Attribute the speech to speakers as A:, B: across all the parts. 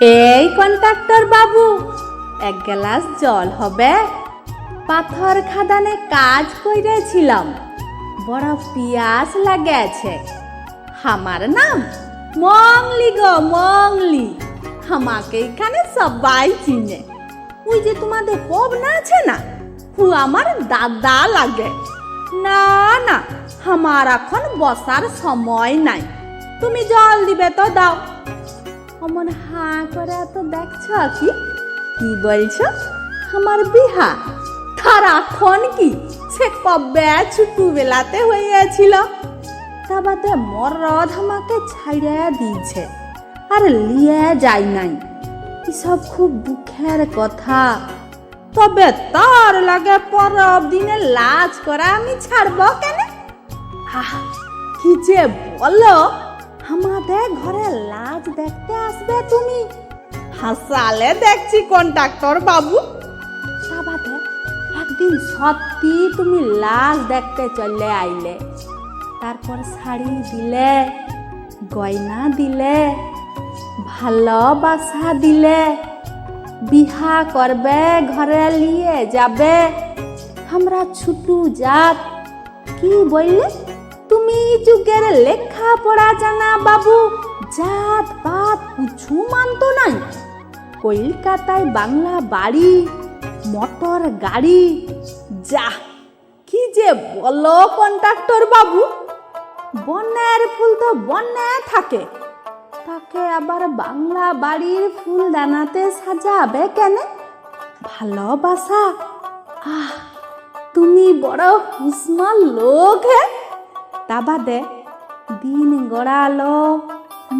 A: এই কন্ট্রাক্টর বাবু, এক গ্লাস জল হবে। পাথর খাদানে কাজ কইরেছিলাম বড় পিয়াস লাগেছে। আমার নাম মংলি গো, মংলি। আমাকে এখানে সবাই চিনে। ওই যে তোমাদের পব না আছে না? ও আমার দাদা লাগে। না না, আমার এখন বসার সময় নাই। তুমি জল দিবে তো দাও। অমন হা করে তো দেখছ কি কি বলছো? আমার বিহা। এখন কি? সে কবে ছুটু বেলাতে হইয়াছিল? তা বাদে মরদ আমাকে ছাইড়া দিয়েছে, আর লিয়ে যাই নাই। এসব খুব দুঃখের কথা। তবে তার লাগে পরব দিনে লাজ করা আমি ছাড়ব কেন? আহ, কি যে বলো! আমাদের ঘরে লাজ দেখতে আসবে তুমি? হাসালে দেখছি কন্ট্রাক্টর বাবু। সাবাতে, একদিন সত্যি তুমি লাজ দেখতে চলে আইলে। তারপর শাড়ি দিলে, গয়না দিলে ভালোবাসা দিলে, বিহা করবে, ঘরে নিয়ে যাবে। আমরা ছুটু জাত কি বললে? যুগের লেখা পড়া জানা বাবু, জাত পাত কিছু মানতো নাই। কলকাতায় বাংলা বাড়ি, মোটর গাড়ি, যা, কি যে বলো কন্ট্রাক্টর বাবু। বন্যার ফুল তো বন্যায় থাকে, তাকে আবার বাংলা বাড়ির ফুল দানাতে সাজাবে কেন? ভালোবাসা? আহ, তুমি বড় হুসমাল লোক, হে? তা বাদে দিন গড়ালো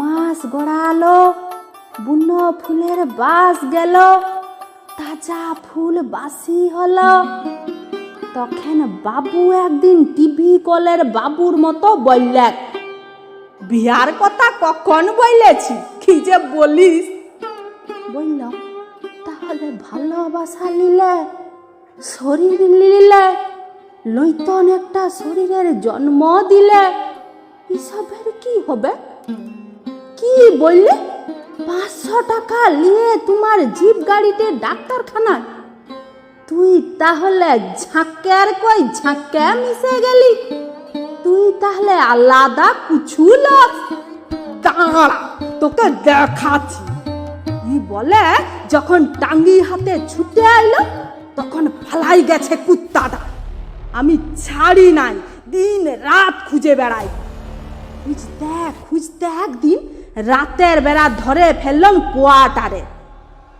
A: মাস গড়ালো, বুনো ফুলের বাস গেল, তাজা ফুল বাসি হলো। তখন বাবু একদিন টিভি কলের বাবুর মতো বললেন, বিয়ার কথা কখন বলেছি? কি যে বলিস? বলল, তাহলে ভালোবাসা নিলে, শরীর নিলে লইতন একটা শরীরের জন্ম দিলে এসবের কি হবে? কি বললে? পাঁচশো টাকা নিয়ে তোমার জিপ গাড়িতে ডাক্তারখানায়? তুই তাহলে ঝাঁকের কই ঝাঁকে মিশে গেলি? তুই তাহলে আলাদা কিছু লোক দাঁড়া, তোকে দেখাচ্ছি। ই বলে? যখন টাঙ্গি হাতে ছুটে আইলো, তখন ফালাই গেছে কুত্তাটা। আমি ছাড়ি নাই, দিন রাত খুঁজে বেড়াই। খুঁজতে খুঁজতে একদিন রাতের বেলা ধরে ফেললাম কোয়াটারে।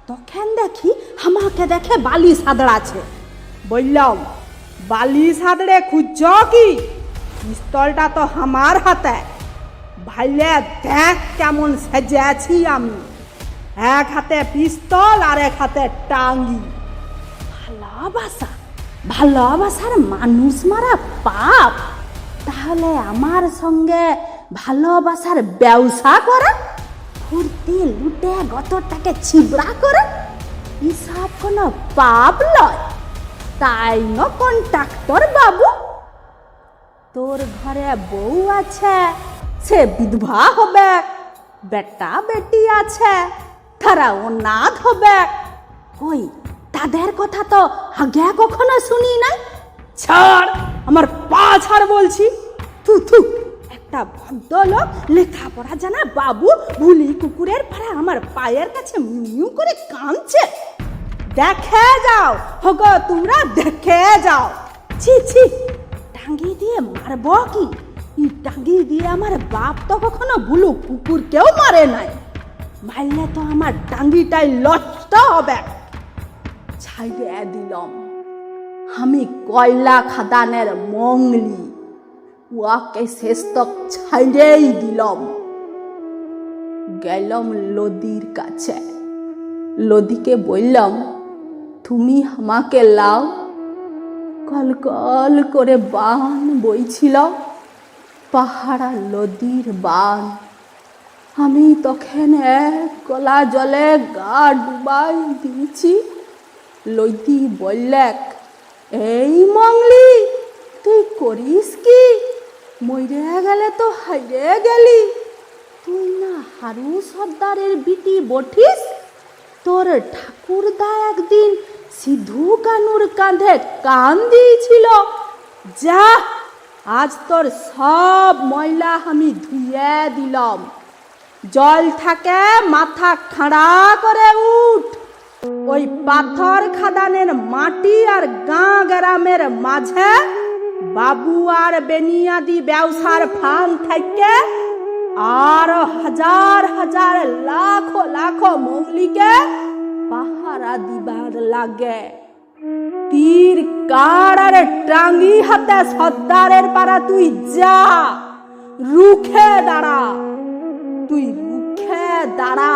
A: তখন দেখি আমাকে দেখে বালি সাদড়াছে বললাম, বালি সাদড়ে খুঁজছ কি? পিস্তলটা তো আমার হাতে। ভাইলে দেখ কেমন সেজেছি আমি। এক হাতে পিস্তল আর এক হাতে টাঙ্গি। ভালোবাসা ভালোবাসার মানুষ মারা পাপ, তাহলে আমার সঙ্গে ভালোবাসার ব্যবসা করে, ফুর্তি লুটে গতটাকে ছিবড়া করে, এসব কোনো পাপ লয়। তাই ন কন্ট্রাক্টর বাবু, তোর ঘরে বউ আছে, সে বিধবা হবে, বেটা বেটি আছে তারা অনাথ হবে। কই তাদের কথা তো আগে কখনো শুনি নাই। ছাড়! আমার পা ছাড় বলছি। থু থু একটা ভদ্রলোক লেখাপড়া জানা বাবু ভুলি কুকুরের পাড়া আমার পায়ের কাছে মিউ করে কাঁদছে। দেখে যাও হগো তোমরা দেখে যাও। ছি ছি টাঙ্গি দিয়ে মারব কি? ই টাঙ্গি দিয়ে আমার বাপ তো কখনো ভুলু কুকুর কেউ মারে নাই। মারলে তো আমার টাঙ্গিটাই লষ্ট হবে। ছাইড়ে দিলাম আমি কয়লা খাদানের মংলি ওয়াকে শেষ তক ছাইড়েই দিলাম। গেলাম লদির কাছে। লদিকে বললাম, তুমি আমাকে লাও। কল কল করে বান বইছিল, পাহাড়া নদীর বান। আমি তখন এক গলা জলে গা ডুবাই দিয়েছি। লইতি বললেক, এই মংলি, তুই করিস কি? মরে গেলে তো হাইরে গেলি। তুই না হারু সর্দারের বিটি বঠিস? তোর ঠাকুরদা একদিন সিধু কানুর কাঁধে কান দিয়েছিল। যা, আজ তোর সব ময়লা আমি ধুয়ে দিলাম। জল থাকে, মাথা খাড়া করে উঠ। ওই পাথর খাদানের মাটি আর গাঁ গ্রামের মাঝে বাবু আর বেনিয়াদি ব্যবসার ফান থেকে আর হাজার হাজার লাখ লাখো মৌলিকে পাহারা দিবার লাগে। তীর কার আর টাঙ্গি হাতে সর্দারের পাড়া তুই যা, রুখে দাঁড়া, তুই রুখে দাঁড়া।